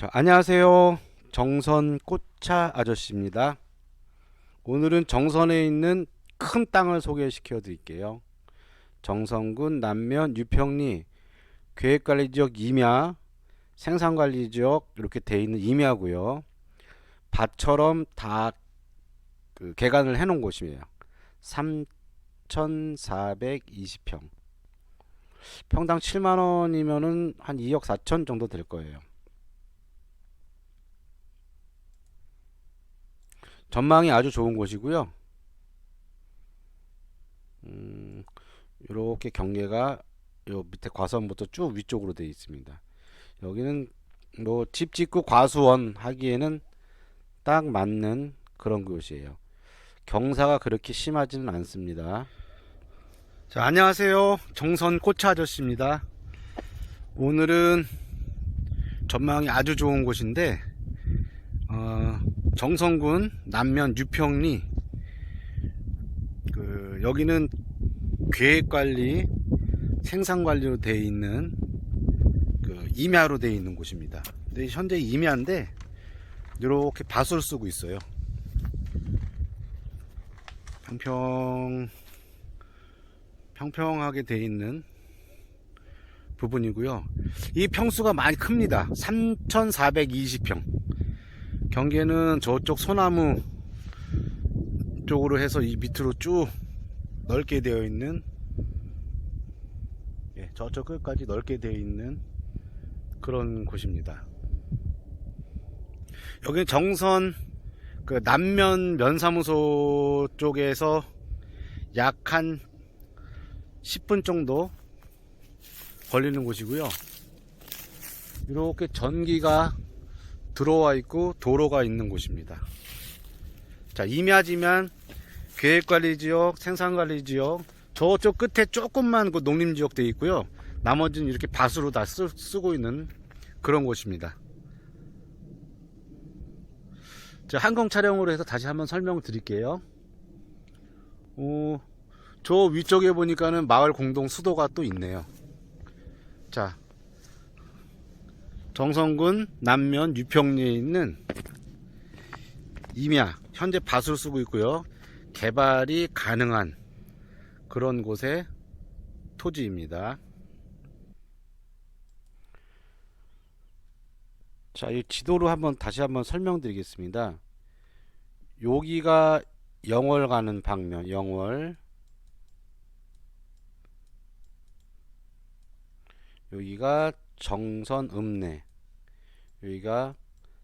자, 안녕하세요. 정선 꽃차 아저씨입니다. 오늘은 정선에 있는 큰 땅을 소개시켜 드릴게요. 정선군 남면 유평리 계획관리지역 임야, 생산관리지역 이렇게 돼 있는 임야고요. 밭처럼 다 그 개간을 해 놓은 곳이에요. 3,420평. 평당 7만 원이면은 한 2억 4천 정도 될 거예요. 전망이 아주 좋은 곳이고요. 음, 이렇게 경계가 요 밑에 과수원부터 쭉 위쪽으로 되어 있습니다. 여기는 뭐 집 짓고 과수원 하기에는 딱 맞는 그런 곳이에요. 경사가 그렇게 심하지는 않습니다. 자, 안녕하세요. 정선 꽃차 아저씨입니다. 오늘은 전망이 아주 좋은 곳인데, 어, 정선군 남면 유평리, 그, 여기는 계획관리, 생산관리로 되어 있는, 그, 임야로 되어 있는 곳입니다. 근데 현재 임야인데, 이렇게 밭을 쓰고 있어요. 평평, 평평하게 되어 있는 부분이고요. 이 평수가 많이 큽니다. 3,420평. 경계는 저쪽 소나무 쪽으로 해서 이 밑으로 쭉 넓게 되어 있는 예, 저쪽 끝까지 넓게 되어 있는 그런 곳입니다. 여기는 정선 그 남면 면사무소 쪽에서 약 한 10분 정도 걸리는 곳이고요. 이렇게 전기가 들어와 있고 도로가 있는 곳입니다. 자, 임야지면 계획관리지역, 생산관리지역, 저쪽 끝에 조금만 그 농림지역 되어 있고요. 나머지는 이렇게 밭으로 다 쓰, 쓰고 있는 그런 곳입니다. 자, 항공 촬영으로 해서 다시 한번 설명을 드릴게요. 어, 저 위쪽에 보니까는 마을 공동 수도가 또 있네요. 자, 정선군 남면 유평리에 있는 임야 현재 밭을 쓰고 있고요. 개발이 가능한 그런 곳의 토지입니다. 자, 이 지도로 한번 다시 한번 설명드리겠습니다. 여기가 영월 가는 방면, 영월. 여기가 정선 읍내. 여기가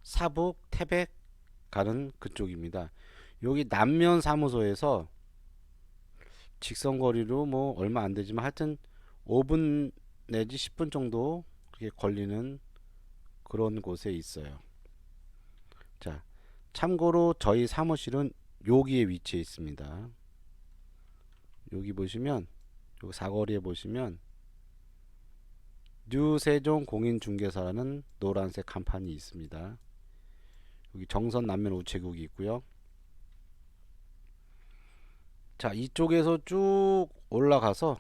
사북 태백 가는 그쪽입니다. 여기 남면 사무소에서 직선 거리로 뭐 얼마 안 되지만 하여튼 5분 내지 10분 정도 그렇게 걸리는 그런 곳에 있어요. 자, 참고로 저희 사무실은 여기에 위치해 있습니다. 여기 보시면 요 사거리에 보시면 뉴세종 공인중개사라는 노란색 간판이 있습니다. 여기 정선 남면 우체국이 있고요. 자, 이쪽에서 쭉 올라가서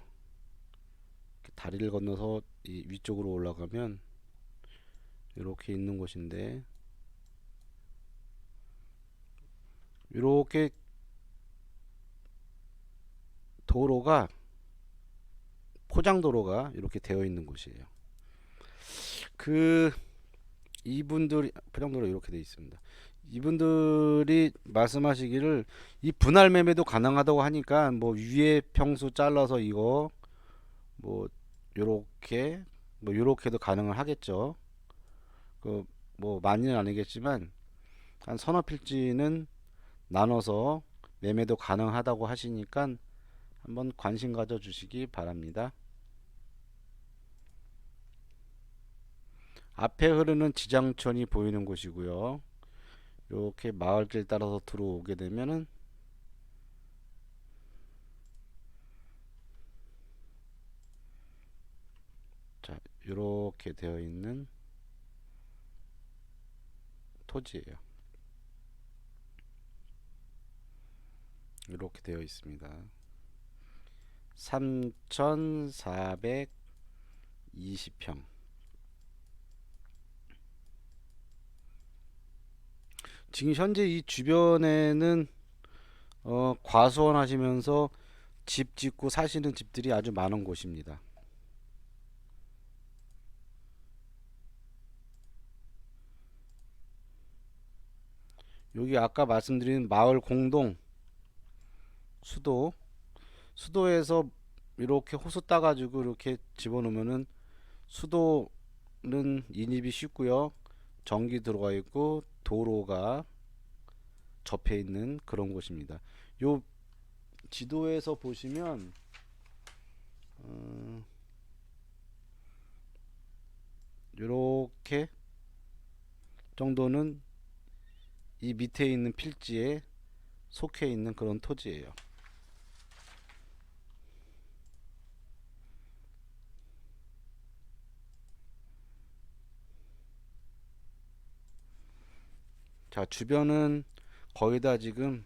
다리를 건너서 이 위쪽으로 올라가면 이렇게 있는 곳인데 이렇게 도로가 포장도로가 이렇게 되어 있는 곳이에요. 그 이분들이 포장도로 이렇게 되어 있습니다. 이분들이 말씀하시기를 이 분할 매매도 가능하다고 하니까 뭐 위에 평수 잘라서 이거 뭐 요렇게 뭐 요렇게도 가능을 하겠죠. 그 뭐 많이는 아니겠지만 한 서너 필지는 나눠서 매매도 가능하다고 하시니까 한번 관심 가져 주시기 바랍니다. 앞에 흐르는 지장천이 보이는 곳이고요. 이렇게 마을길 따라서 들어오게 되면은 자, 이렇게 되어 있는 토지예요. 이렇게 되어 있습니다. 3,420평. 지금 현재 이 주변에는 어, 과수원 하시면서 집 짓고 사시는 집들이 아주 많은 곳입니다. 여기 아까 말씀드린 마을 공동 수도 수도에서 이렇게 호수 따가지고 이렇게 집어넣으면은 수도는 인입이 쉽고요. 전기 들어가 있고 도로가 접해 있는 그런 곳입니다. 요 지도에서 보시면 어, 요렇게 정도는 이 밑에 있는 필지에 속해 있는 그런 토지예요. 자, 주변은 거의 다 지금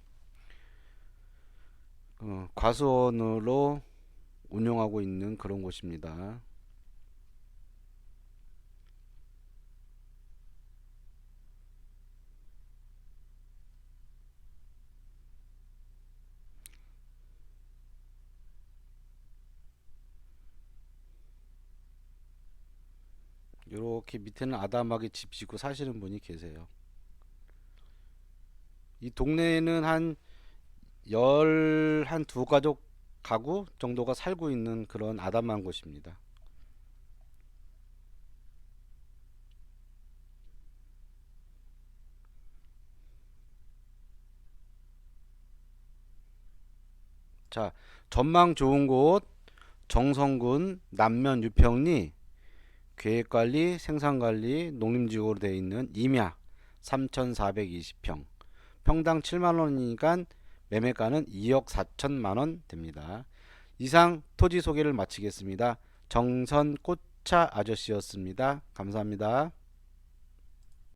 어, 과수원으로 운영하고 있는 그런 곳입니다. 이렇게 밑에는 아담하게 집 짓고 사시는 분이 계세요. 이 동네에는 한 열 한 두 가족 가구 정도가 살고 있는 그런 아담한 곳입니다. 자, 전망 좋은 곳 정성군 남면 유평리 계획관리, 생산관리, 농림지구로 되어 있는 임야 3,420평 평당 7만 원이니까 매매가는 2억 4천만 원 됩니다. 이상 토지 소개를 마치겠습니다. 정선 꽃차 아저씨였습니다. 감사합니다.